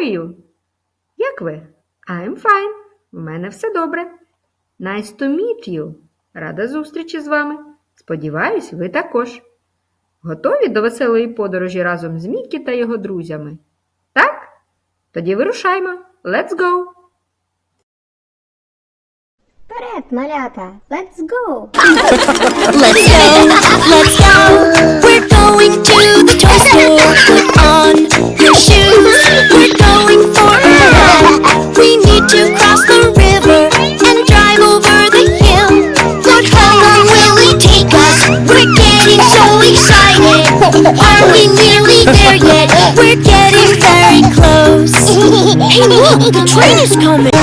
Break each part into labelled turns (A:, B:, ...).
A: are you? Як ви? I'm fine. У мене все добре. Nice to meet you. Рада зустрічі з вами. Сподіваюсь, ви також. Готові до веселої подорожі разом з Мікі та його друзями? Так? Тоді вирушаймо. Let's go!
B: Вперед, малята, let's go!
C: Let's go, let's go. We're going to the toy store. Put on your shoes. We're going for a ride. We need to cross the river and drive over the hill. But how long will it take us? We're getting so excited. Are we nearly there yet? We're getting very close. Hey, look, the train is coming.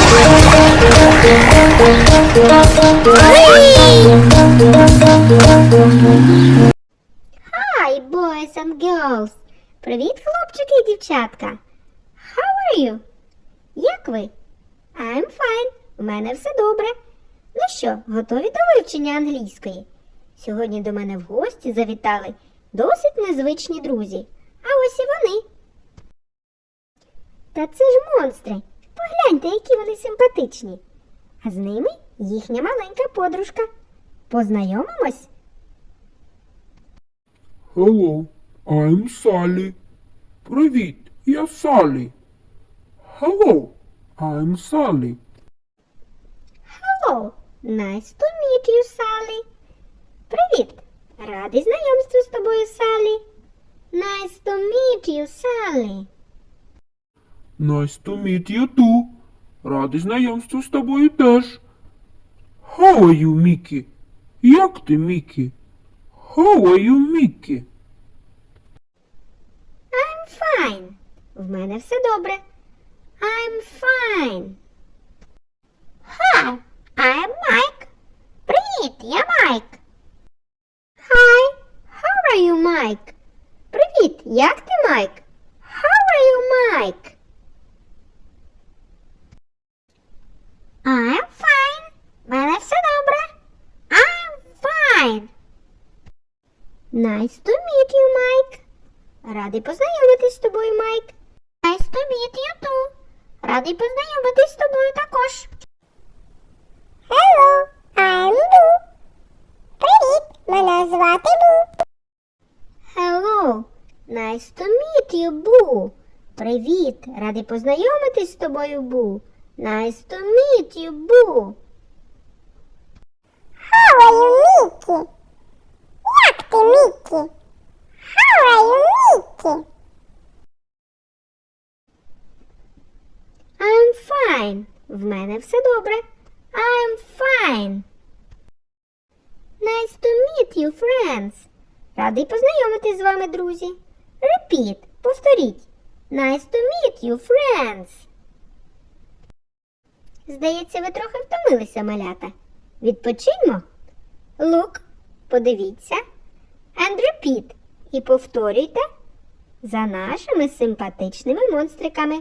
B: Привіт, хлопчики і дівчатка! How are you? Як ви? I'm fine. У мене все добре. Ну що, готові до вивчення англійської? Сьогодні до мене в гості завітали досить незвичні друзі. А ось і вони. Та це ж монстри. Погляньте, які вони симпатичні. А з ними їхня маленька подружка. Познайомимось?
D: Hello, I'm Sally. Привіт, я Салі. Hello, I'm Sally.
B: Hello, nice to meet you, Sally. Привіт. Радий знайомству з тобою, Салі. Nice to meet you, Sally.
D: Nice to meet you too. Радий знайомству з тобою теж. How are you, Мікі? Як ти, Мікі? How are you, Мікі?
B: I'm fine. В мене все добре. I'm fine. Hi, I'm Mike. Привіт, я Майк. Hi, how are you, Mike? Привіт, як ти, Майк? How are you, Mike? I'm fine. В мене все добре. I'm fine. Nice to meet you, Mike. Радий познайомитись з тобою, Майк. Nice to meet you too. Радий познайомитись з тобою також. Hello, I'm Boo. Привіт, мене звати Бу. Hello, nice to meet you, Бу. Привіт, радий познайомитись з тобою, Бу. Nice to meet you, Бу. How are you, Mickey? Як ти, Мікі? Are? I'm fine. В мене все добре. I'm fine. Nice to meet you, friends. Радий познайомитись з вами, друзі. Repeat. Повторіть. Nice to meet you, friends. Здається, ви трохи втомилися, малята. Відпочиньмо. Look, подивіться. And repeat. І повторюйте за нашими симпатичними монстриками.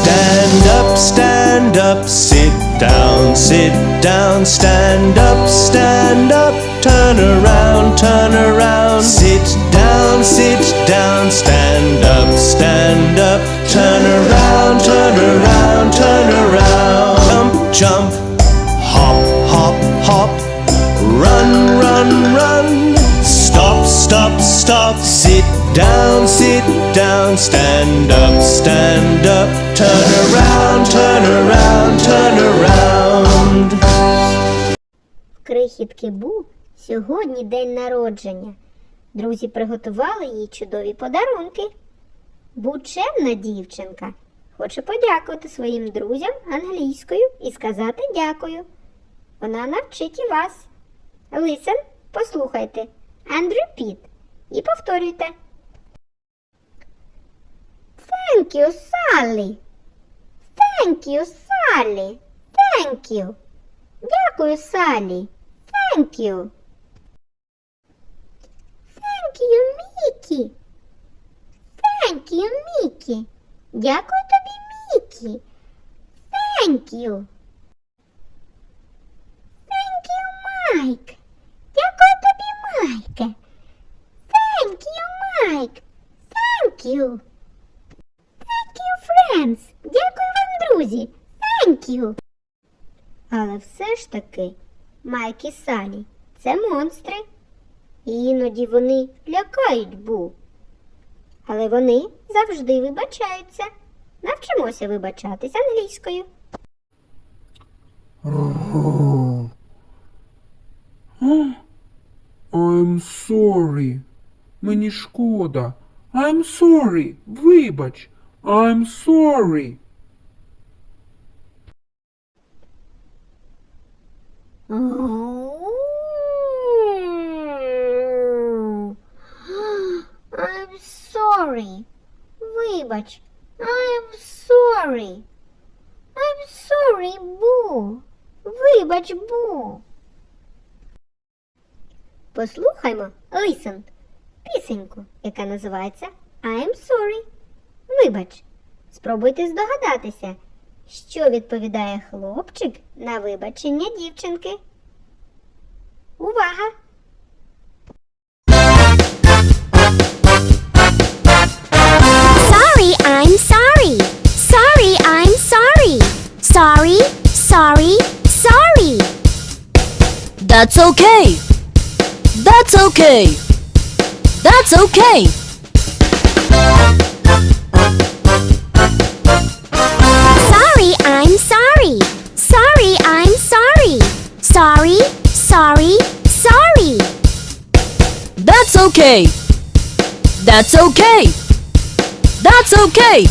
E: Stand up, stand up, sit down, sit down, stand up, stand up, turn around, turn around, sit down, sit down, stand up, stand up, Down, sit down, stand up, stand up, turn around, turn around, turn around.
B: Крихітки Бу сьогодні день народження. Друзі приготували їй чудові подарунки. Бу чемна дівчинка. Хоче подякувати своїм друзям англійською і сказати дякую. Вона навчить і вас. Listen, послухайте. And repeat. І повторюйте. Thank you, Sally. Thank you, Sally. Thank you. Дякую, Салі. Thank you. Thank you, Мікі. Thank you, Мікі. Дякую тобі, Мікі. Thank you. Thank you, Майк. Майк і це монстри. І іноді вони лякають Бу. Але вони завжди вибачаються. Навчимося вибачатись англійською.
D: I'm sorry. Мені шкода. I'm sorry. Вибач. I'm sorry.
B: I'm sorry. Вибач. I'm sorry. I'm sorry, Бу. Вибач, Бу. Послухаймо, listen, пісеньку, яка називається I'm sorry. Вибач. Спробуйте здогадатися, що відповідає хлопчик на вибачення дівчинки. Увага!
C: Sorry, I'm sorry. Sorry, I'm sorry. Sorry, sorry, sorry.
F: That's okay. That's okay. That's okay. Okay. That's okay. That's okay.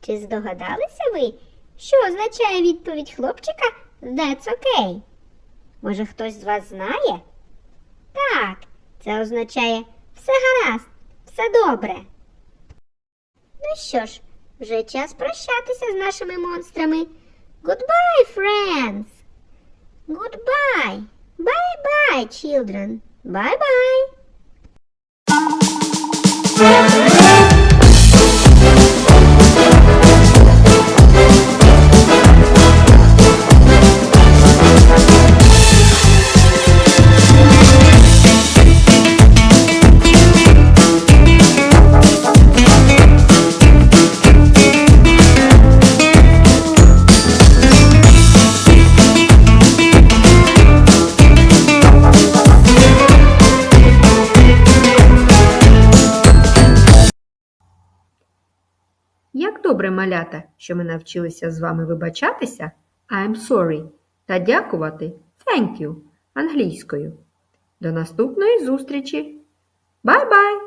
B: Чи здогадалися ви, що означає відповідь хлопчика That's okay? Може, хтось з вас знає? Так, це означає все гаразд, все добре. Ну що ж, вже час прощатися з нашими монстрами. Goodbye, friends! Goodbye! Bye-bye, children! Bye-bye!
A: Як добре, малята, що ми навчилися з вами вибачатися I'm sorry та дякувати Thank you англійською. До наступної зустрічі. Бай-бай!